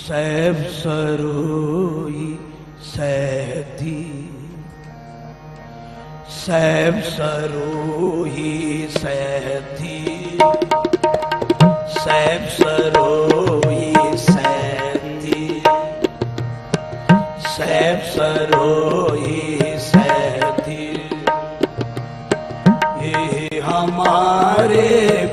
ਸੈਬ ਸਰੋਈ ਸਹਿਤੀ ਸੈਬ ਸਰੋਈ ਸਹਿਤੀ ਸੈਬ ਸਰੋਈ ਸਹਿਤੀ ਸੈਬ ਸਰੋਈ ਸਹਿਤੀ ਇਹ ਹਮਾਰੇ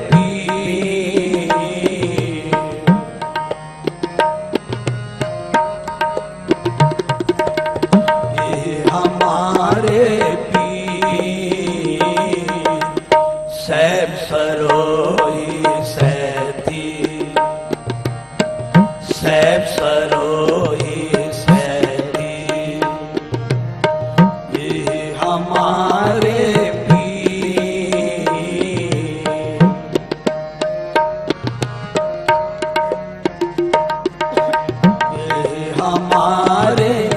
ਇਹ ਹਮਾਰੇ ਪੀਰ ਇਹ ਹਮਾਰੇ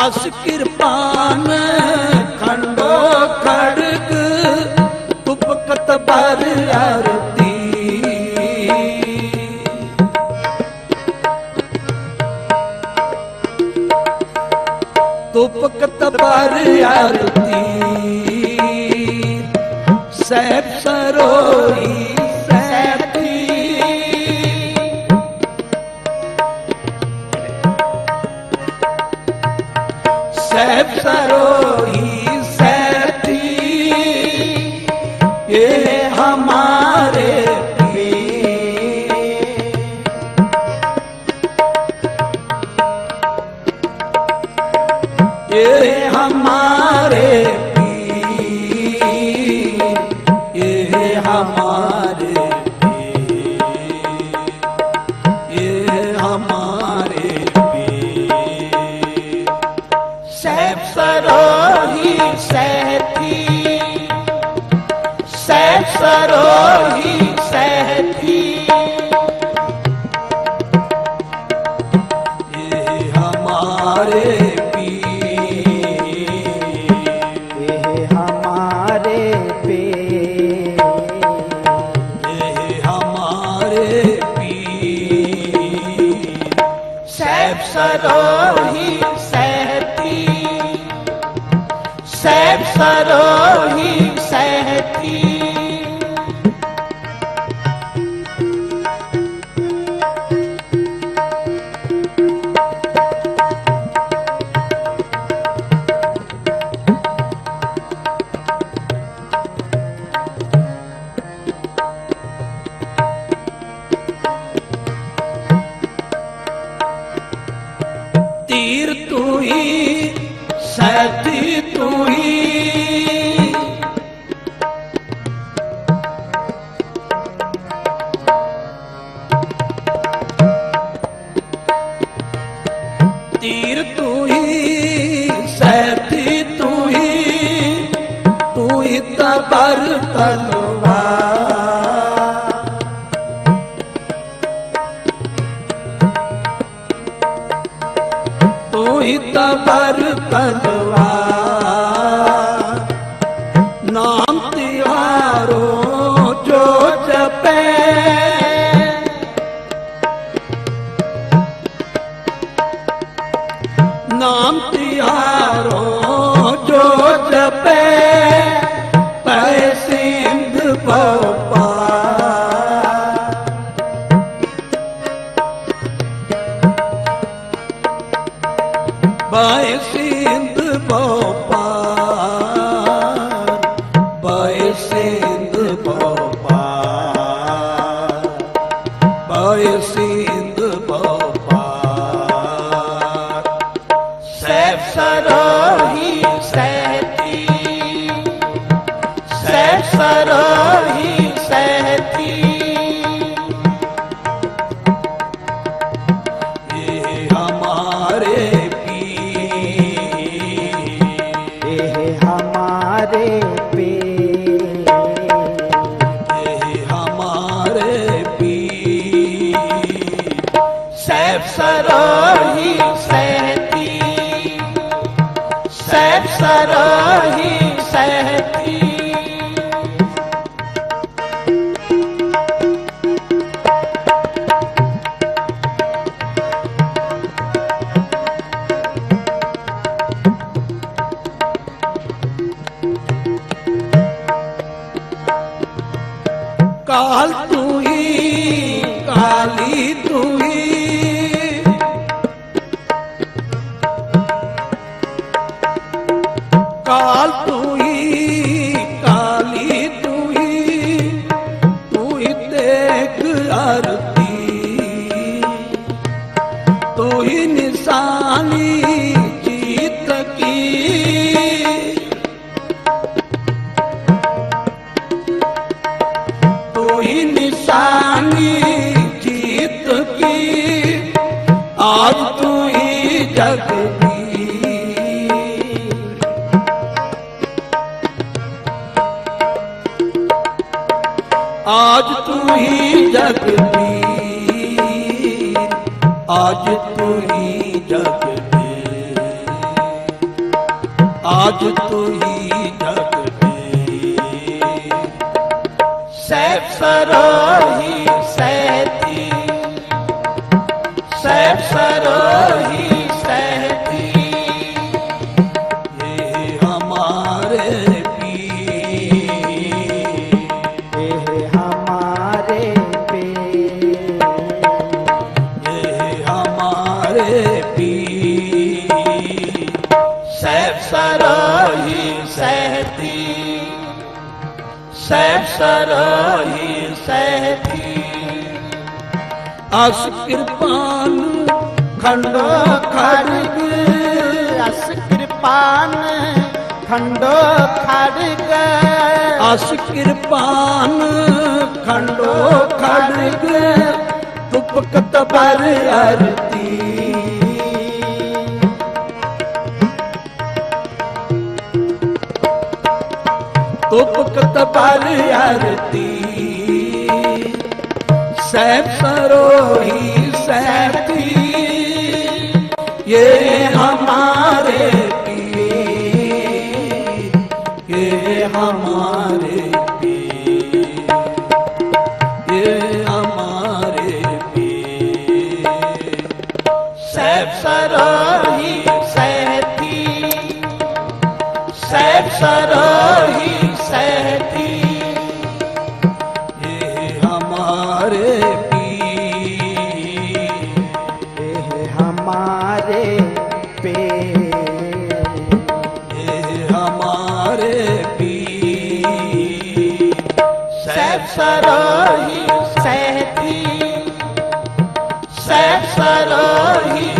ਅਸ ਕਿਰਪਾਨ ਖੰਡੋ ਖੜਕ ਉਪਕਤ ਬਰ ਅਰਤੀ ਤੁਪਕਤ ਪਰ ਅਰਤੀ ਸਹਿਬ ਸਰੋਈ ਸਹਿਬ ਸਰੋਹੀ ਸਹਿਤੀ। ਇਹ ਹਮਾਰੇ ਪੀਰ। ਇਹ ਹਮਾਰੇ है Oh. hi ਮੋਹਿਤ ਪਰ ਪਦਵਾ ਨਾਮ ਤਿਹਾਰੋ ਜੋ ਜਪੈ। ਨਾਮ ਤਿਹਾਰੋ ਜੋ ਜਪੈ। ਪੈ ਸਿੰਧ पा ਬਾਏ ਤੂੰ ਹੀ ਕਾਲੀ ਤੂੰ ਹੀ ਕਾਲ ਆਪ ਤੂੰ ਹੀ ਜਗ ਆਜ ਤੂੰ ਹੀ ਜਗ ਦੀ ਆਜ ਤੂੰ ਹੀ ਜਗ ਦੇ ਆਜ ਤੂੰ ਹੀ ਸਰੋਹੀ ਸਹਿਤੀ। ਇਹ ਹਮਾਰੇ ਸਰੋਹੀ ਸਹਿਤੀ। ਅਸ ਕਿਰਪਾਨ ਖੰਡੋ ਖੜਗ ਅਸ ਕਿਰਪਾਨ ਖੰਡੋ ਖੜਗ ਅਸ ਕਿਰਪਾਨ ਖੰਡੋ ਖੜਗ ਤੁਪਕਤ ਪਰ ਅਰਤੀ। ਤੁਪਕਤ ਪਰ ਅਰਤੀ। ਸਹਿਬ ਸਰੋਹੀ yeah. सरोही